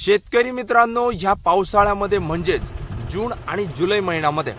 शेतकरी मित्रांनो ह्या पावसाळ्यामध्ये म्हणजेच जून आणि जुलै महिन्यामध्ये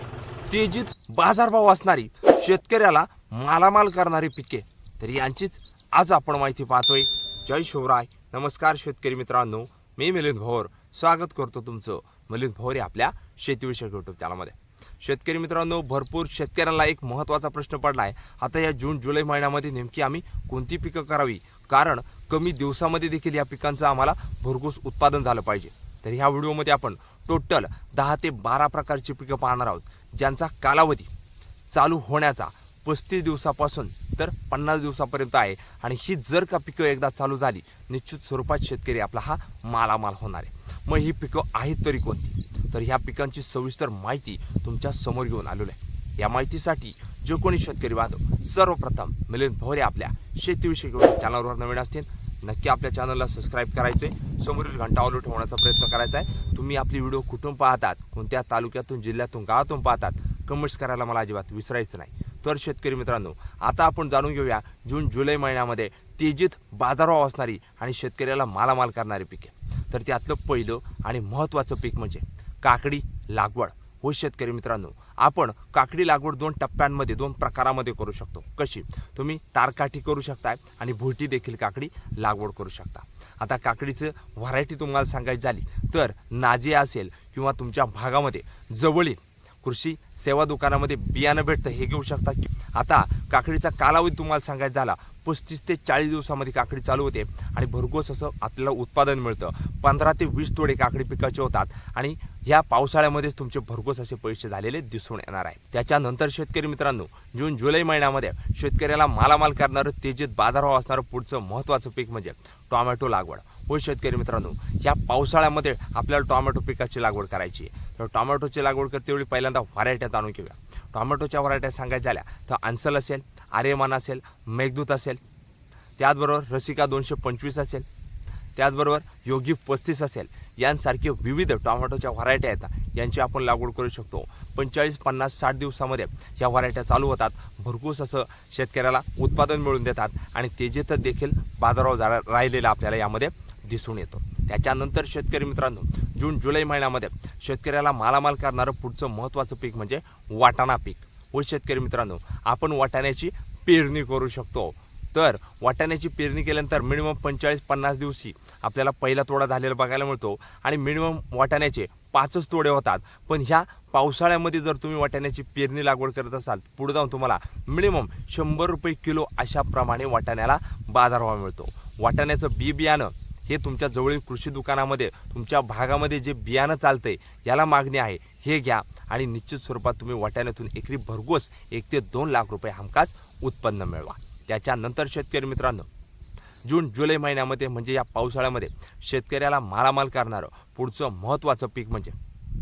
तेजीत बाजारभाव असणारी शेतकऱ्याला मालामाल करणारी पिके. तर यांचीच आज आपण माहिती पाहतोय. जय शिवराय. नमस्कार शेतकरी मित्रांनो. मी मिलिंद भोर. स्वागत करतो तुमचं मिलिंद भोर आपल्या शेतीविषयक युट्यूब चॅनलमध्ये शेतकरी मित्रांनो भरपूर शेतकऱ्यांना एक महत्त्वाचा प्रश्न पडला आहे. आता या जून जुलै महिन्यामध्ये नेमकी आम्ही कोणती पिकं करावी? कारण कमी दिवसामध्ये देखील या पिकांचं आम्हाला भरघोस उत्पादन झालं पाहिजे. तर ह्या व्हिडिओमध्ये आपण टोटल दहा ते बारा प्रकारची पिकं पाहणार आहोत. ज्यांचा कालावधी चालू होण्याचा पस्तीस दिवसापासून तर पन्नास दिवसापर्यंत आहे. आणि ही जर का पिकं एकदा चालू झाली निश्चित स्वरूपात शेतकरी आपला हा मालामाल होणार आहे. मग ही पिकं आहेत तरी कोणती? तर ह्या पिकांची सविस्तर माहिती तुमच्यासमोर घेऊन आलेलो आहे. या माहितीसाठी जो कोणी शेतकरी बांधव सर्वप्रथम मिलिंद भोरे आपल्या शेतीविषयी चॅनलवर नवीन असतील नक्की आपल्या चॅनलला सबस्क्राईब करायचे समोरील घंटा ऑलू ठेवण्याचा प्रयत्न करायचा आहे. तुम्ही आपली व्हिडिओ कुठून पाहतात कोणत्या तालुक्यातून जिल्ह्यातून गावातून पाहतात कमेंट्स करायला मला अजिबात विसरायचं नाही. तर शेतकरी मित्रांनो आता आपण जाणून घेऊया जून जुलै महिन्यामध्ये तेजीत बाजारभाव असणारी आणि शेतकऱ्याला मालामाल करणारी पिके. तर त्यातलं पहिलं आणि महत्त्वाचं पीक म्हणजे काकडी लागवड. हो शेतकरी मित्रांनो आपण काकडी लागवड दोन टप्प्यांमध्ये दोन प्रकारामध्ये करू शकतो. कशी? तुम्ही तारकाठी करू शकताय आणि भुरटी देखील काकडी लागवड करू शकता. आता काकडीचं व्हरायटी तुम्हाला सांगायची झाली तर नाझिया असेल किंवा तुमच्या भागामध्ये जवळील कृषी सेवा दुकानामध्ये बियाणं भेटतं हे घेऊ शकता की. आता काकडीचा कालावधी तुम्हाला सांगायचा झाला पस्तीस ते चाळीस दिवसामध्ये काकडी चालू होते आणि भरघोस असं आपल्याला उत्पादन मिळतं. पंधरा ते वीस तोडे काकडी पिकाचे होतात आणि ह्या पावसाळ्यामध्येच तुमचे भरघोस असे पैसे झालेले दिसून येणार आहे. त्याच्यानंतर शेतकरी मित्रांनो जून जुलै महिन्यामध्ये शेतकऱ्याला मालामाल करणारं तेजीत बाजारभाव असणारं पुढचं महत्त्वाचं पीक म्हणजे टोमॅटो लागवड. हो शेतकरी मित्रांनो या पावसाळ्यामध्ये आपल्याला टोमॅटो पिकाची लागवड करायची आहे. टोमॅटोची लागवड करतेवेळी पहिल्यांदा व्हरायट्या जाणून घेऊया. टोमॅटोच्या व्हरायट्या सांगायच्या झाल्या तर अन्सल असेल आर्यमान असेल मेघदूत असेल. त्याचबरोबर रसिका दोनशे पंचवीस असेल. त्याचबरोबर योगी पस्तीस असेल. यांसारखे विविध टोमॅटोच्या व्हरायट्या आहेत. यांची आपण लागवड करू शकतो. पंचेचाळीस पन्नास साठ दिवसामध्ये ह्या व्हरायट्या चालू होतात. भरपूर असं शेतकऱ्याला उत्पादन मिळून देतात. आणि तेजीत देखील बाजारावर जा राहिलेला आपल्याला यामध्ये दिसून येतो. त्याच्यानंतर शेतकरी मित्रांनो जून जुलै महिन्यामध्ये शेतकऱ्याला मालामाल करणारं पुढचं महत्त्वाचं पीक म्हणजे वाटाणा पीक. व शेतकरी मित्रांनो आपण वाटाण्याची पेरणी करू शकतो. तर वाटाण्याची पेरणी केल्यानंतर मिनिमम पंचेचाळीस पन्नास दिवशी आपल्याला पहिला तोडा झालेला बघायला मिळतो आणि मिनिमम वाटाण्याचे पाचच तोडे होतात. पण ह्या पावसाळ्यामध्ये जर तुम्ही वाटाण्याची पेरणी लागवड करत असाल पुढे जाऊन तुम्हाला मिनिमम शंभर रुपये किलो अशा प्रमाणे वाटाण्याला बाजारभाव मिळतो. वाटाण्याचं बी बियाणं हे तुमच्या जवळील कृषी दुकानामध्ये तुमच्या भागामध्ये जे बियाणं चालतंय याला मागणी आहे. हे घ्या आणि निश्चित स्वरूपात तुम्ही वाटाण्यातून एकरी भरघोस एक ते दोन लाख रुपये हमखास उत्पन्न मिळवा. त्याच्यानंतर शेतकरी मित्रांनो जून जुलै महिन्यामध्ये म्हणजे या पावसाळ्यामध्ये शेतकऱ्याला मालामाल करणारं पुढचं महत्त्वाचं पीक म्हणजे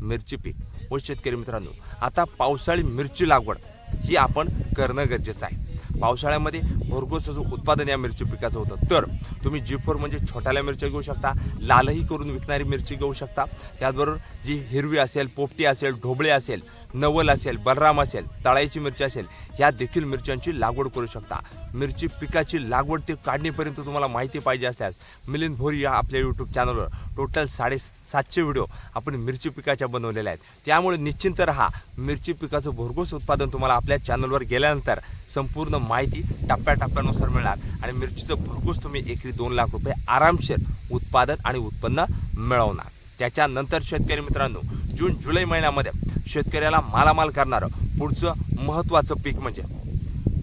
मिरची पीक. व शेतकरी मित्रांनो आता पावसाळी मिरची लागवड ही आपण करणं गरजेचं आहे. पावसाळ्यामध्ये भरघोस असं उत्पादन या मिरची पिकाचं होतं. तर तुम्ही जी फोर म्हणजे छोट्याला मिरच्या घेऊ शकता लालही करून विकणारी मिरची घेऊ शकता. त्याचबरोबर जी हिरवी असेल पोपटी असेल ढोबळे असेल नवल असेल बलराम असेल तळाईची मिरची असेल ह्या देखील मिरच्यांची लागवड करू शकता. मिरची पिकाची लागवड ते काढणीपर्यंत तुम्हाला माहिती पाहिजे असल्यास मिलिंद भोरी या आपल्या यूट्यूब चॅनलवर टोटल साडेसातशे व्हिडिओ आपण मिरची पिकाच्या बनवलेल्या आहेत. त्यामुळे निश्चिंत राहा. मिरची पिकाचं भरघोस उत्पादन तुम्हाला आपल्या चॅनलवर गेल्यानंतर संपूर्ण माहिती टप्प्याटप्प्यानुसार मिळणार. आणि मिरचीचं भरघोस तुम्ही एकरी दोन लाख रुपये आरामशीर उत्पादन आणि उत्पन्न मिळवणार. त्याच्यानंतर शेतकरी मित्रांनो जून जुलै महिन्यामध्ये शेतकऱ्याला मालामाल करणारं पुढचं महत्त्वाचं पीक म्हणजे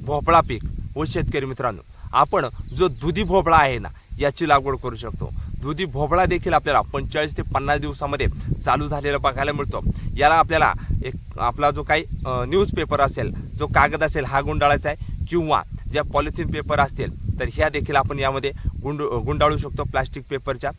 भोपळा पीक. व शेतकरी मित्रांनो आपण जो दुधी भोपळा आहे ना याची लागवड करू शकतो. दुधी भोपळा देखील आपल्याला पंचेचाळीस ते पन्नास दिवसामध्ये चालू झालेला बघायला मिळतो. याला आपल्याला एक आपला जो काही न्यूजपेपर असेल जो कागद असेल हा गुंडाळायचा आहे. किंवा ज्या पॉलिथिन पेपर असतील तर ह्या देखील आपण यामध्ये गुंड गुंडाळू शकतो प्लास्टिक पेपरच्या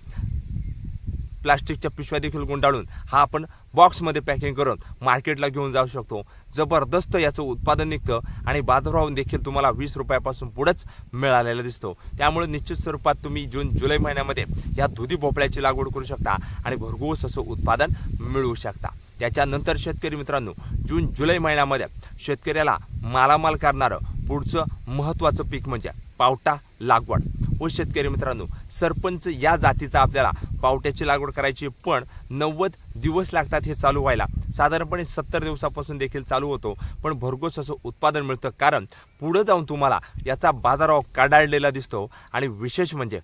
प्लास्टिकच्या पिशव्या देखील गुंडाळून हा आपण बॉक्समध्ये पॅकिंग करून मार्केटला घेऊन जाऊ शकतो. जबरदस्त याचं उत्पादन निघतं आणि बाजारभाव देखील तुम्हाला वीस रुपयापासून पुढंच मिळालेला दिसतो. त्यामुळे निश्चित स्वरूपात तुम्ही जून जुलै महिन्यामध्ये या दुधी भोपळ्याची लागवड करू शकता आणि भरघोस असं उत्पादन मिळवू शकता. त्याच्यानंतर शेतकरी मित्रांनो जून जुलै महिन्यामध्ये शेतकऱ्याला मालामाल करणारं पुढचं महत्त्वाचं पीक म्हणजे पावटा लागवड. व शेतकरी मित्रांनो सरपंच या जातीचा आपल्याला पावट्याची लागवड करायची पण नव्वद दिवस लागतात हे चालू व्हायला. साधारणपणे सत्तर दिवसापासून देखील चालू होतो पण भरघोस असं उत्पादन मिळतं. कारण पुढं जाऊन तुम्हाला याचा बाजारभाव काढाळलेला दिसतो आणि विशेष म्हणजे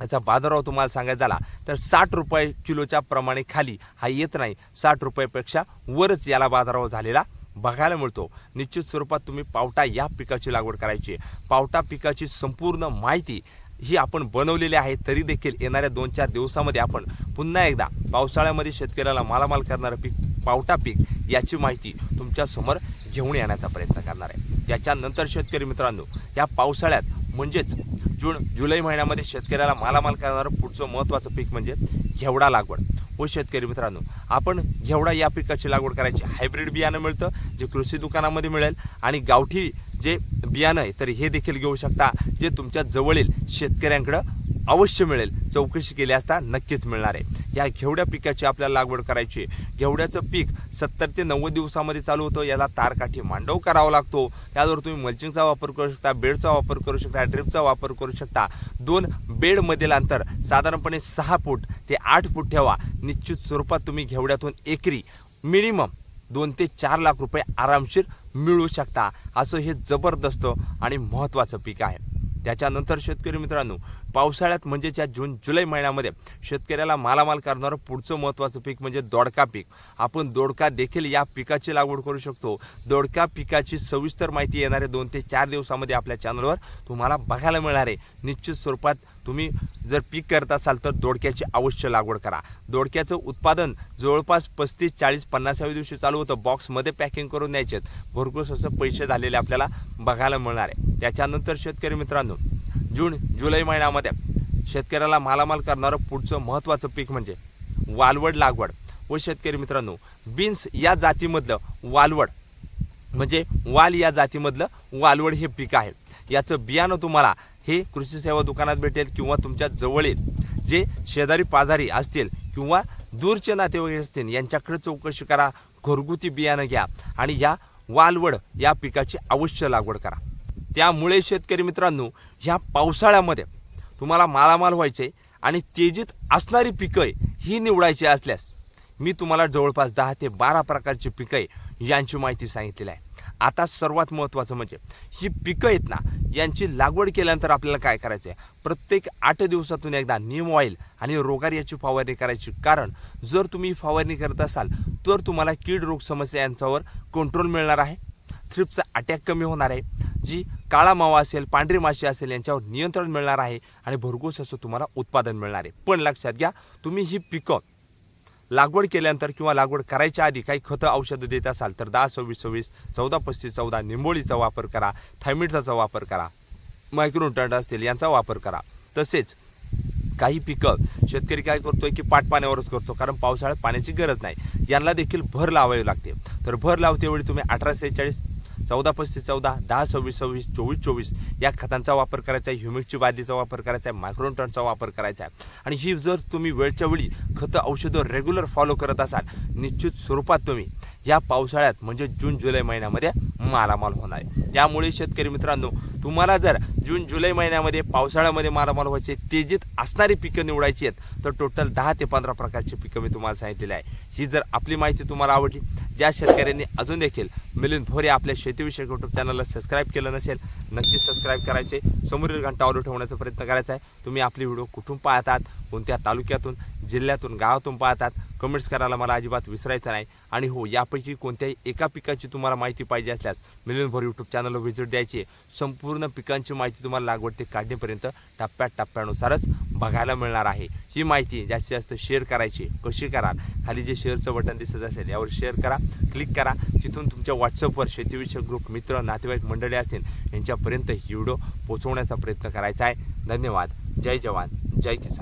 याचा बाजारभाव तुम्हाला सांगायचा झाला तर साठ रुपये किलोच्या प्रमाणे खाली हा येत नाही. साठ रुपयापेक्षा वरच याला बाजारभाव झालेला बघायला मिळतो. निश्चित स्वरूपात तुम्ही पावटा या पिकाची लागवड करायची आहे. पावटा पिकाची संपूर्ण माहिती ही आपण बनवलेली आहे तरी देखील येणाऱ्या दोन चार दिवसामध्ये आपण पुन्हा एकदा पावसाळ्यामध्ये शेतकऱ्याला मालामाल करणारं पीक पावटा पीक याची माहिती तुमच्यासमोर घेऊन येण्याचा प्रयत्न करणार आहे. त्याच्यानंतर शेतकरी मित्रांनो या पावसाळ्यात म्हणजेच जून जुलै महिन्यामध्ये शेतकऱ्याला मालामाल करणारं पुढचं महत्त्वाचं पीक म्हणजे घेवडा लागवड. व शेतकरी मित्रांनो आपण घेवडा या पिकाची लागवड करायची. हायब्रिड बियाणं मिळतं जे कृषी दुकानामध्ये मिळेल आणि गावठी जे बियाणं आहे तर हे देखील घेऊ शकता जे तुमच्या जवळील शेतकऱ्यांकडं अवश्य मिळेल. चौकशी केली असता नक्कीच मिळणार आहे. या घेवड्या पिकाची आपल्याला लागवड करायची आहे. घेवड्याचं पीक सत्तर ते नव्वद दिवसामध्ये चालू होतं. याला तारकाठी मांडव करावा लागतो. त्यावर तुम्ही मल्चिंगचा वापर करू शकता बेडचा वापर करू शकता ड्रिपचा वापर करू शकता. दोन बेडमधील अंतर साधारणपणे सहा फूट ते आठ फूट ठेवा. निश्चित स्वरूपात तुम्ही घेवड्यातून एकरी मिनिमम दोन ते चार लाख रुपये आरामशीर मिळू शकता. असं हे जबरदस्त आणि महत्त्वाचं पीक आहे. त्याच्यानंतर शेतकरी मित्रांनो पावसाळ्यात म्हणजेच या जून जुलै महिन्यामध्ये शेतकऱ्याला मालामाल करणारं पुढचं महत्त्वाचं पीक म्हणजे दोडका पीक. आपण दोडका देखील या पिकाची लागवड करू शकतो. दोडका पिकाची सविस्तर माहिती येणारे दोन ते चार दिवसामध्ये आपल्या चॅनलवर तुम्हाला बघायला मिळणार आहे. निश्चित स्वरूपात तुम्ही जर पीक करत असाल तर दोडक्याची अवश्य लागवड करा. दोडक्याचं उत्पादन जवळपास पस्तीस चाळीस पन्नासाव्या दिवशी चालू होतं. बॉक्समध्ये पॅकिंग करून द्यायचे भरघोस असं पैसे झालेले आपल्याला बघायला मिळणार आहे. त्याच्यानंतर शेतकरी मित्रांनो जून जुलै महिन्यामध्ये शेतकऱ्याला मालामाल करणारं पुढचं महत्त्वाचं पीक म्हणजे वालवड लागवड. व शेतकरी मित्रांनो बीन्स या जातीमधलं वालवड म्हणजे वाल या जातीमधलं वालवड हे पीक आहे. याचं बियाणं तुम्हाला हे कृषी सेवा दुकानात भेटेल किंवा तुमच्या जवळील जे शेजारी पाजारी असतील किंवा दूरचे नातेवाईक असतील यांच्याकडे चौकशी करा घरगुती बियाणं घ्या आणि या वालवड या पिकाची अवश्य लागवड करा. त्यामुळे शेतकरी मित्रांनो ह्या पावसाळ्यामध्ये तुम्हाला मालामाल व्हायचे आणि तेजीत असणारी पिकं ही निवडायची असल्यास मी तुम्हाला जवळपास दहा ते बारा प्रकारची पिकं आहे यांची माहिती सांगितलेली आहे. आता सर्वात महत्त्वाचं म्हणजे ही पिकं आहेत ना यांची लागवड केल्यानंतर आपल्याला काय करायचं आहे प्रत्येक आठ दिवसातून एकदा नीम ऑइल आणि रोगार याची फवारणी करायची. कारण जर तुम्ही फवारणी करत असाल तर तुम्हाला कीड रोग समस्या यांच्यावर कंट्रोल मिळणार आहे. थ्रिप्सचा अटॅक कमी होणार आहे. जी काळा मावा असेल पांढरी माशी असेल यांच्यावर नियंत्रण मिळणार आहे आणि भरघोस असं तुम्हाला उत्पादन मिळणार आहे. पण लक्षात घ्या तुम्ही ही पिकं लागवड केल्यानंतर किंवा लागवड करायच्या आधी काही खतं औषधं देत असाल तर दहा सव्वीस सव्वीस चौदा पस्तीस चौदा निंबोळीचा वापर करा थायमिडचा वापर करा मायक्रोन्युट्रंट असतील यांचा वापर करा. तसेच काही पिकं शेतकरी काय करतोय की पाट पाण्यावरच करतो कारण पावसाळ्यात पाण्याची गरज नाही. यांना देखील भर लावावी लागते. तर भर लावतेवेळी तुम्ही अठरा सेहेचाळीस चौदा पस्तीस चौदा दहा सव्वीस सव्वीस चोवीस चोवीस या खतांचा वापर करायचा आहे ह्युमिकची बादलीचा वापर करायचा आहे मायक्रोटनचा वापर करायचा आहे. आणि ही जर तुम्ही वेळच्या वेळी खतं औषधं रेग्युलर फॉलो करत असाल निश्चित स्वरूपात तुम्ही या पावसाळ्यात म्हणजे जून जुलै महिन्यामध्ये मालामाल होणार आहे. त्यामुळे शेतकरी मित्रांनो तुम्हाला जर जून जुलै महिन्यामध्ये पावसाळ्यामध्ये मालामाल व्हायचे तेजीत असणारी पिकं निवडायची आहेत तर टोटल दहा ते पंधरा प्रकारची पिकं मी तुम्हाला सांगितलेली आहे. ही जर आपली माहिती तुम्हाला आवडली ज्या शेतकऱ्यांनी अजून देखील मिलिंद भोरे आपल्या शेतीविषयक यूट्यूब चॅनलला सबस्क्राईब केलं नसेल नक्की सबस्क्राईब करायचे. समोरील घंटा ऑर्डर ठेवण्याचा प्रयत्न करायचा आहे. तुम्ही आपली व्हिडिओ कुठून पाहतात कोणत्या तालुक्यातून जिल्ह्यातून गावातून पाहतात कमेंट्स करायला मला अजिबात विसरायचं नाही. आणि हो यापैकी कोणत्याही एका पिकाची तुम्हाला माहिती पाहिजे असल्यास मिलिंद भर यूट्यूब चॅनलला व्हिजिट द्यायची. संपूर्ण पिकांची माहिती तुम्हाला लागवड ते काढणीपर्यंत टप्प्यात टप्प्यानुसारच बघायला मिळणार आहे. ही माहिती जास्तीत जास्त शेअर करायची कशी कराल? खाली जे शेअरचं बटन दिसत असेल यावर शेअर करा क्लिक करा. तिथून तुमच्या व्हॉट्सअपवर शेतीविषयक ग्रुप मित्र नातेवाईक मंडळी असतील यांच्यापर्यंत ही व्हिडिओ पोचवण्याचा प्रयत्न करायचा आहे. धन्यवाद. जय जवान. जय किसान.